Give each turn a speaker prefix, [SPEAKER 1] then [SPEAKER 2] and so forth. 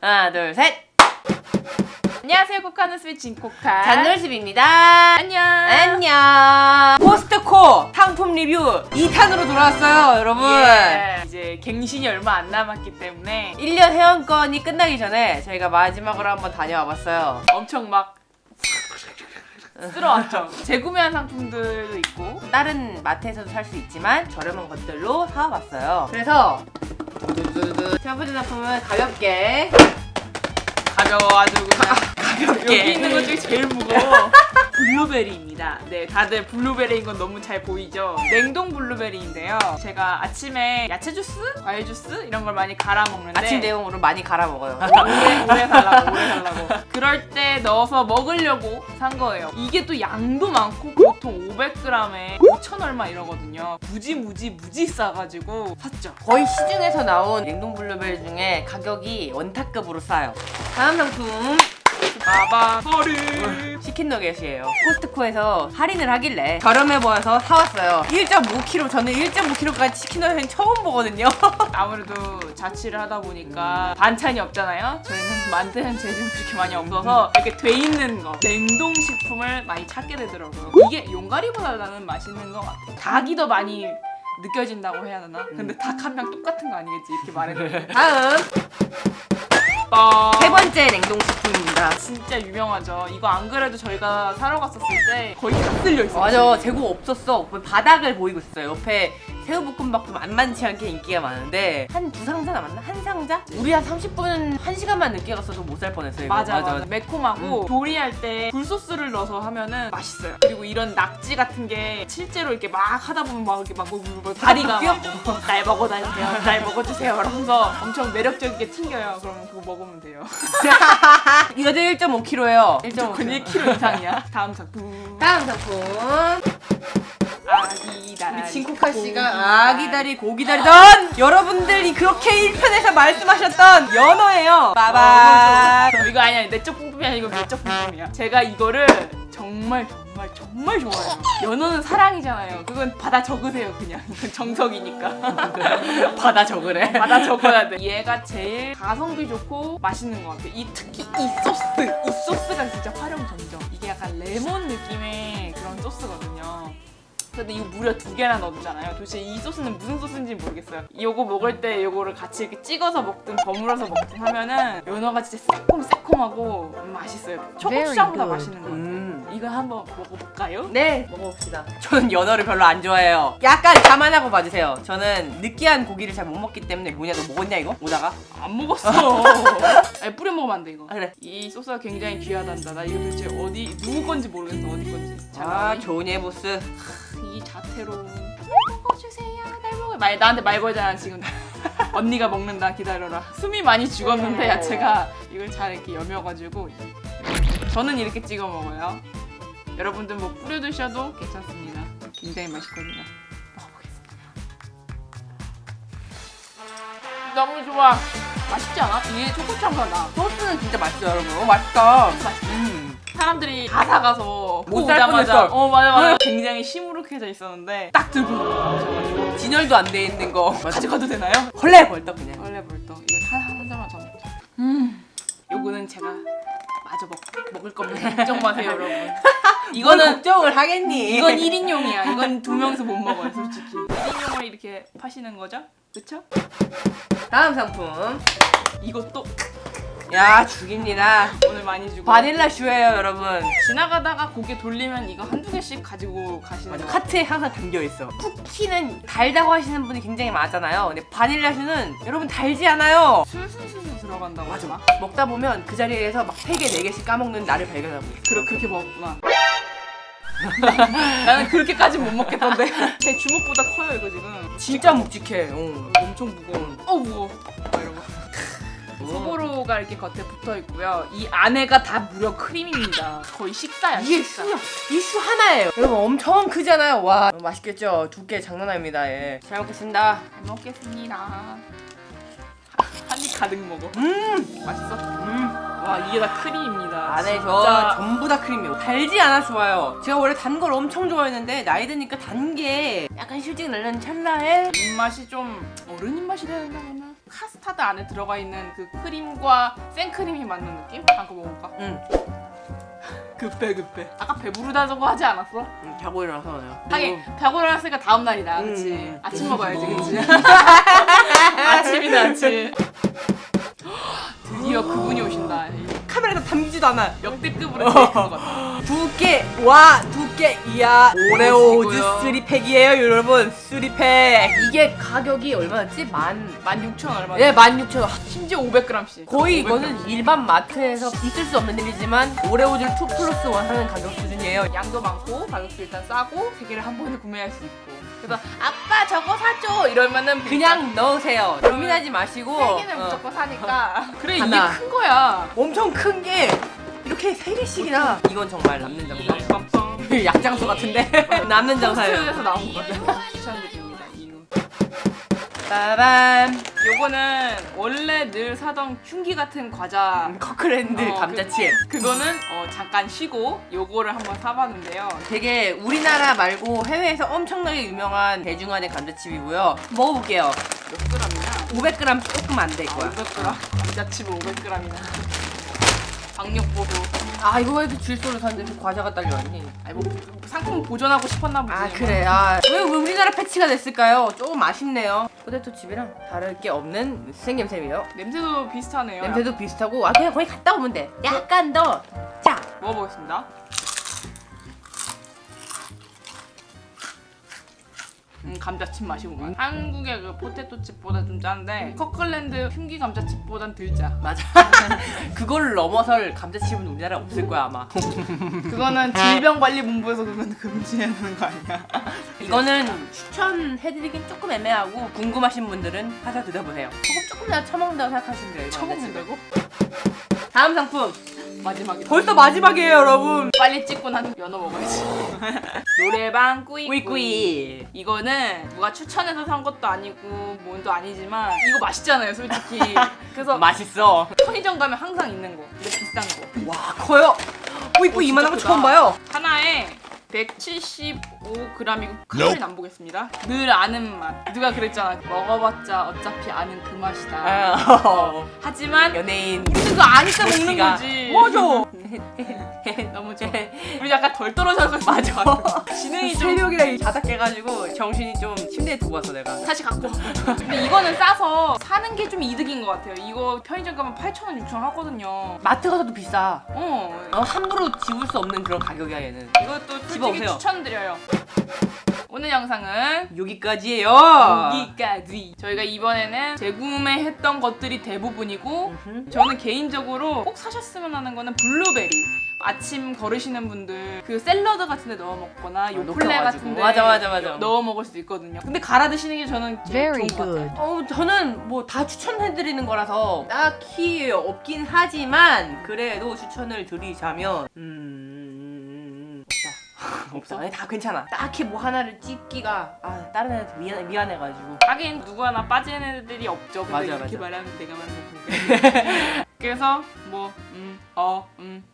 [SPEAKER 1] 하나, 둘, 셋.
[SPEAKER 2] 안녕하세요 코카는 스위치 코카
[SPEAKER 1] 잔놀십입니다.
[SPEAKER 2] 안녕
[SPEAKER 1] 안녕. 포스트코 상품 리뷰 2탄으로 돌아왔어요, 여러분.
[SPEAKER 2] 예. 이제 갱신이 얼마 안 남았기 때문에
[SPEAKER 1] 1년 회원권이 끝나기 전에 저희가 마지막으로 한번 다녀와 봤어요.
[SPEAKER 2] 엄청 막 쓸어왔죠 재구매한 상품들도 있고
[SPEAKER 1] 다른 마트에서도 살 수 있지만 저렴한 것들로 사와봤어요. 그래서 첫 번째 상품은 가볍게.
[SPEAKER 2] 가벼워가지고. 그냥
[SPEAKER 1] 가볍게.
[SPEAKER 2] 여기 있는 것 중에 제일 무거워 블루베리입니다. 네 다들 블루베리인 건 너무 잘 보이죠? 냉동 블루베리인데요. 제가 아침에 야채 주스, 과일 주스 이런 걸 많이 갈아 먹는데
[SPEAKER 1] 아침 대용으로 많이 갈아 먹어요.
[SPEAKER 2] 오래 오래 살라고 오래 살라고. 그럴 때 넣어서 먹으려고 산 거예요. 이게 또 양도 많고 보통 500g에 5천 얼마 이러거든요. 무지 무지 무지 싸가지고 샀죠.
[SPEAKER 1] 거의 시중에서 나온 냉동 블루베리 중에 가격이 원타급으로 싸요. 다음 상품
[SPEAKER 2] 봐봐 허리
[SPEAKER 1] 치킨 너겟이에요. 코스트코에서 할인을 하길래 저렴해 보여서 사왔어요. 1.5kg 저는 1.5kg까지 치킨 너겟 처음 보거든요.
[SPEAKER 2] 아무래도 자취를 하다 보니까 반찬이 없잖아요 저희는 만드는 재료는 그렇게 많이 없어서 이렇게 돼 있는 거 냉동식품을 많이 찾게 되더라고요 이게 용가리보다 나는 맛있는 것 같아 닭이 더 많이 느껴진다고 해야 되나? 근데 닭 한 명 똑같은 거 아니겠지 이렇게 말해도
[SPEAKER 1] 다음
[SPEAKER 2] 빠.
[SPEAKER 1] 세 번째 냉동 식품입니다.
[SPEAKER 2] 진짜 유명하죠. 이거 안 그래도 저희가 사러 갔었을 때 거의 다 쓸려 있어요.
[SPEAKER 1] 맞아 재고 없었어. 바닥을 보이고 있어요. 옆에 새우볶음밥도 만만치 않게 인기가 많은데 한 두 상자 남았나? 한 상자? 우리 한 30분 1시간만 늦게 갔어도 못 살 뻔했어요. 이거.
[SPEAKER 2] 맞아, 맞아. 매콤하고 조리할 때 굴소스를 넣어서 하면은 맛있어요. 그리고 이런 낙지 같은 게 실제로 이렇게 막 하다 보면 막 이렇게 막, 막, 막 다리가 막, 날 먹어다주세요, 날 먹어주세요. 이러면서 엄청 매력적이게 튕겨요. 그러면 그거 먹으면 돼요.
[SPEAKER 1] 이거도 1.5kg예요.
[SPEAKER 2] 무조건 1kg 이상이야. 다음 작품.
[SPEAKER 1] 다음 상품
[SPEAKER 2] 아기다리.
[SPEAKER 1] 우리 진코카 씨가 아기다리 고기다리던 여러분들이 그렇게 1편에서 말씀하셨던 연어예요. 빠바.
[SPEAKER 2] 어, 이거 아니야. 내적 부품이 아니고 외적 부품이야. 제가 이거를 정말 정말 정말 좋아해요. 연어는 사랑이잖아요. 그건 받아 적으세요 그냥. 이건 정석이니까.
[SPEAKER 1] 받아 적으래.
[SPEAKER 2] 받아 적어야 돼. 얘가 제일 가성비 좋고 맛있는 것 같아 이 특히 이 소스. 이 소스가 진짜 활용점정 이게 약간 레몬 느낌의 그런 소스거든요 근데 이거 무려 두 개나 넣어주잖아요. 도대체 이 소스는 무슨 소스인지 모르겠어요. 요거 먹을 때 요거를 같이 이렇게 찍어서 먹든 버무려서 먹든 하면은 연어가 진짜 새콤새콤하고 맛있어요. 초고추장보다 맛있는 것 같아요.
[SPEAKER 1] 음.
[SPEAKER 2] 이거 한번 먹어볼까요?
[SPEAKER 1] 네, 먹어봅시다. 저는 연어를 별로 안 좋아해요. 약간 감안하고 봐주세요. 저는 느끼한 고기를 잘 못 먹기 때문에 뭐냐, 너 먹었냐 이거? 오다가?
[SPEAKER 2] 안 먹었어. 아니, 뿌려 먹으면 안 돼 이거.
[SPEAKER 1] 아 그래.
[SPEAKER 2] 이 소스가 굉장히 귀하단다. 나 이거 도대체 어디 누구 건지 모르겠어. 어디 건지. 잘
[SPEAKER 1] 아,
[SPEAKER 2] 나오니?
[SPEAKER 1] 조니의 보스.
[SPEAKER 2] 이 자태로 날 먹어주세요. 날 먹어. 말 나한테 말 걸잖아 지금. 언니가 먹는다 기다려라. 숨이 많이 죽었는데 야채가 이걸 잘 이렇게 여며가지고 저는 이렇게 찍어 먹어요. 여러분들 뭐 뿌려 드셔도 괜찮습니다. 굉장히 맛있거든요. 먹어보겠습니다. 너무 좋아. 맛있지 않아? 이게 초코향가 나.
[SPEAKER 1] 소스는 진짜 맛있어요, 여러분. 어, 맛있다.
[SPEAKER 2] 맛있어.
[SPEAKER 1] 음.
[SPEAKER 2] 사람들이 다 사가서
[SPEAKER 1] 못살
[SPEAKER 2] 오자마자
[SPEAKER 1] 뻔했어.
[SPEAKER 2] 어 맞아 맞아 굉장히 시 무룩해져 있었는데 딱 들고 나오셔가지고
[SPEAKER 1] 진열도 안 돼 있는 거.
[SPEAKER 2] 가져가도 되나요?
[SPEAKER 1] 헐레 벌떡 그냥.
[SPEAKER 2] 원래 벌떡 이거 한, 한 잔만 더 먹자 음 요거는 제가 마저 먹, 먹을 겁니다 걱정 마세요 여러분
[SPEAKER 1] 이거는
[SPEAKER 2] 이거는
[SPEAKER 1] 걱정을 하겠니?
[SPEAKER 2] 이건 1인용이야 이건 두 명이서 못 먹어요 솔직히 1인용을 이렇게 파시는 거죠? 그쵸?
[SPEAKER 1] 다음 상품.
[SPEAKER 2] 이것도
[SPEAKER 1] 야, 죽입니다.
[SPEAKER 2] 오늘 많이 주고
[SPEAKER 1] 바닐라 슈예요, 여러분.
[SPEAKER 2] 지나가다가 고개 돌리면 이거 한두 개씩 가지고 가시는
[SPEAKER 1] 맞아,
[SPEAKER 2] 거
[SPEAKER 1] 카트에 항상 담겨 있어. 쿠키는 달다고 하시는 분이 굉장히 많잖아요. 근데 바닐라 슈는 여러분 달지 않아요.
[SPEAKER 2] 술술술술 들어간다고
[SPEAKER 1] 맞아.
[SPEAKER 2] 하나?
[SPEAKER 1] 먹다 보면 그 자리에서 막 3개, 4개씩 까먹는 나를 발견하고 있어.
[SPEAKER 2] 그래 그렇게 먹었구나. 나는 그렇게까지 못 먹겠던데. 제 주먹보다 커요 이거 지금.
[SPEAKER 1] 진짜 묵직해. 어.
[SPEAKER 2] 엄청 무거워. 어 무거워. 막 이러고. 소보로가 이렇게 겉에 붙어 있고요. 이 안에가 다 무려 크림입니다. 거의 식사야.
[SPEAKER 1] 이게
[SPEAKER 2] 식사.
[SPEAKER 1] 슈야. 이슈 하나예요. 여러분 엄청 크잖아요. 와. 맛있겠죠? 두께 장난 아닙니다. 예. 잘 먹겠습니다.
[SPEAKER 2] 잘 먹겠습니다. 한 입 가득 먹어.
[SPEAKER 1] 음.
[SPEAKER 2] 맛있어?
[SPEAKER 1] 음.
[SPEAKER 2] 와 이게 다 크림입니다.
[SPEAKER 1] 안에 저
[SPEAKER 2] 진짜
[SPEAKER 1] 전부 다 크림이에요. 달지 않아 좋아요. 제가 원래 단 걸 엄청 좋아했는데 나이 드니까 단 게 약간 실증 나는 찰나에
[SPEAKER 2] 입맛이 좀 어른 입맛이 되는다거나 카스타 커스타드 안에 들어가 있는 그 크림과 생크림이 맞는 느낌? 잠깐 먹어볼까?
[SPEAKER 1] 응.
[SPEAKER 2] 급해 급해. 아까 배부르다고 하지 않았어?
[SPEAKER 1] 응, 자고 일어나서 그래요.
[SPEAKER 2] 하긴 배고 일어났으니까 다음 날이다, 그렇지?
[SPEAKER 1] 음.
[SPEAKER 2] 아침 먹어야지, 그렇지? 아침이다, 아침. 드디어 그분이 오신다.
[SPEAKER 1] 카메라에 담기지도 않아.
[SPEAKER 2] 역대급으로 제일 큰것 같아.
[SPEAKER 1] 두께 와 두께 이야 오레오즈
[SPEAKER 2] 오시고요.
[SPEAKER 1] 3팩이에요 여러분 3팩 이게 가격이 얼마였지? 만
[SPEAKER 2] 16,000 얼마?
[SPEAKER 1] 예, 16,000원
[SPEAKER 2] 심지어 500g씩.
[SPEAKER 1] 거의 이거는 일반 마트에서 있을 수 없는 일이지만 오레오즈 2 플러스 1 하는 가격 수준이에요
[SPEAKER 2] 양도 많고 가격도 일단 싸고 세 개를 한 번에 구매할 수 있고. 그래서 아빠 저거 사줘 이러면은
[SPEAKER 1] 그냥 넣으세요 고민하지 마시고
[SPEAKER 2] 세 개는
[SPEAKER 1] 어.
[SPEAKER 2] 무조건 사니까. 그래
[SPEAKER 1] 하나.
[SPEAKER 2] 이게 큰 거야.
[SPEAKER 1] 엄청 큰 게 이렇게 세 개씩이나 이건 정말 남는 장사
[SPEAKER 2] 빰빰.
[SPEAKER 1] 약장수 같은데 남는 장사예요
[SPEAKER 2] 포스트에서 나온 거죠. 추천드립니다. 이거.
[SPEAKER 1] 빠밤
[SPEAKER 2] 요거는 원래 늘 사던 흉기 같은 과자.
[SPEAKER 1] 커크랜드
[SPEAKER 2] 어,
[SPEAKER 1] 감자칩
[SPEAKER 2] 그 거는 어, 잠깐 쉬고 요거를 한번 사봤는데요.
[SPEAKER 1] 되게 우리나라 말고 해외에서 엄청나게 유명한 대중화된 감자칩이고요. 먹어볼게요.
[SPEAKER 2] 몇 그램이냐?
[SPEAKER 1] 500g 조금 안 될 거야.
[SPEAKER 2] 500g. 감자칩을 500g이나. 박력보도.
[SPEAKER 1] 아 이거 해도 질소를 샀는데 그 과자가 딸려왔니?
[SPEAKER 2] 아니 뭐 상품 보존하고 싶었나 보지.
[SPEAKER 1] 아 그래. 아, 왜, 왜 우리나라 패치가 됐을까요? 조금 아쉽네요. 포테토 칩이랑 다를 게 없는 생김새이에요.
[SPEAKER 2] 냄새도 비슷하네요.
[SPEAKER 1] 냄새도 비슷하고 아 그냥 거기 갔다 오면 돼. 약간 더 짜.
[SPEAKER 2] 먹어보겠습니다. 음, 감자칩 맛이구만. 한국의 그 포테토 칩보다 좀 짠데 커클랜드 흉기 감자칩보단 덜 짜.
[SPEAKER 1] 맞아. 그걸 넘어설 감자칩은 우리나라에 없을 거야 아마.
[SPEAKER 2] 그거는 질병관리본부에서 그건 금지해야 되는 거 아니야?
[SPEAKER 1] 이거는 추천해드리긴 조금 애매하고 궁금하신 분들은 사서 드셔보세요. 조금 조금이나 처먹는다고 생각하시면 돼요. 이거
[SPEAKER 2] 처먹는다고?
[SPEAKER 1] 다음 상품
[SPEAKER 2] 마지막이다.
[SPEAKER 1] 벌써 마지막이에요 여러분.
[SPEAKER 2] 빨리 찍고 난 연어 먹어야지. 노래방 꾸이
[SPEAKER 1] 꾸이꾸이.
[SPEAKER 2] 이거는 누가 추천해서 산 것도 아니고 뭔도 아니지만 이거 맛있잖아요 솔직히. 그래서
[SPEAKER 1] 맛있어.
[SPEAKER 2] 편의점 가면 항상 있는 거. 근데 비싼 거.
[SPEAKER 1] 와 커요.
[SPEAKER 2] 어,
[SPEAKER 1] 이만한 거 처음. 봐요.
[SPEAKER 2] 하나에 175g이고 칼로리는 안 보겠습니다. 늘 아는 맛. 누가 그랬잖아. 먹어봤자 어차피 아는 그 맛이다.
[SPEAKER 1] 아,
[SPEAKER 2] 하지만
[SPEAKER 1] 연예인.
[SPEAKER 2] 우리도 그거 아니까 먹는. 거지.
[SPEAKER 1] 맞아.
[SPEAKER 2] 너무 좋아. 우리 약간 덜 떨어져서
[SPEAKER 1] 맞아.
[SPEAKER 2] 진행이 좀
[SPEAKER 1] 새벽이라 자다 깨가지고 정신이 좀 침대에 두고 왔어 내가.
[SPEAKER 2] 다시 갖고. 와. 근데 이거는 싸서 사는 게 좀 이득인 것 같아요. 이거 편의점 가면 8,000원, 6,000원 하거든요.
[SPEAKER 1] 마트 가서도 비싸.
[SPEAKER 2] 어.
[SPEAKER 1] 어, 함부로 지울 수 없는 그런 가격이야 얘는.
[SPEAKER 2] 이것도 솔직히
[SPEAKER 1] 집어오세요.
[SPEAKER 2] 추천드려요. 오늘 영상은
[SPEAKER 1] 여기까지예요.
[SPEAKER 2] 여기까지. 저희가 이번에는 재구매했던 것들이 대부분이고
[SPEAKER 1] 음흠.
[SPEAKER 2] 저는 개인적으로 꼭 사셨으면 하는 거는 블루베리. 아침 거르시는 분들 그 샐러드 같은 데 넣어 먹거나 요플레
[SPEAKER 1] 녹여가지고.
[SPEAKER 2] 같은 데
[SPEAKER 1] 맞아, 맞아, 맞아.
[SPEAKER 2] 넣어 먹을 수 있거든요. 근데 갈아 드시는 게 저는 제일
[SPEAKER 3] Very
[SPEAKER 2] 좋은 것 같아요.
[SPEAKER 1] 어, 저는 뭐 다 추천해드리는 거라서 딱히 없긴 하지만 그래도 추천을 드리자면 음 없어. 아니 다 괜찮아. 딱히 뭐 하나를 찍기가 아 다른 애한테 미안, 미안해가지고.
[SPEAKER 2] 하긴 누구 하나 빠지는 애들이 없죠. 근데
[SPEAKER 1] 맞아,
[SPEAKER 2] 이렇게
[SPEAKER 1] 맞아.
[SPEAKER 2] 말하면 내가 말하는 거 그래서 뭐 음, 어, 음,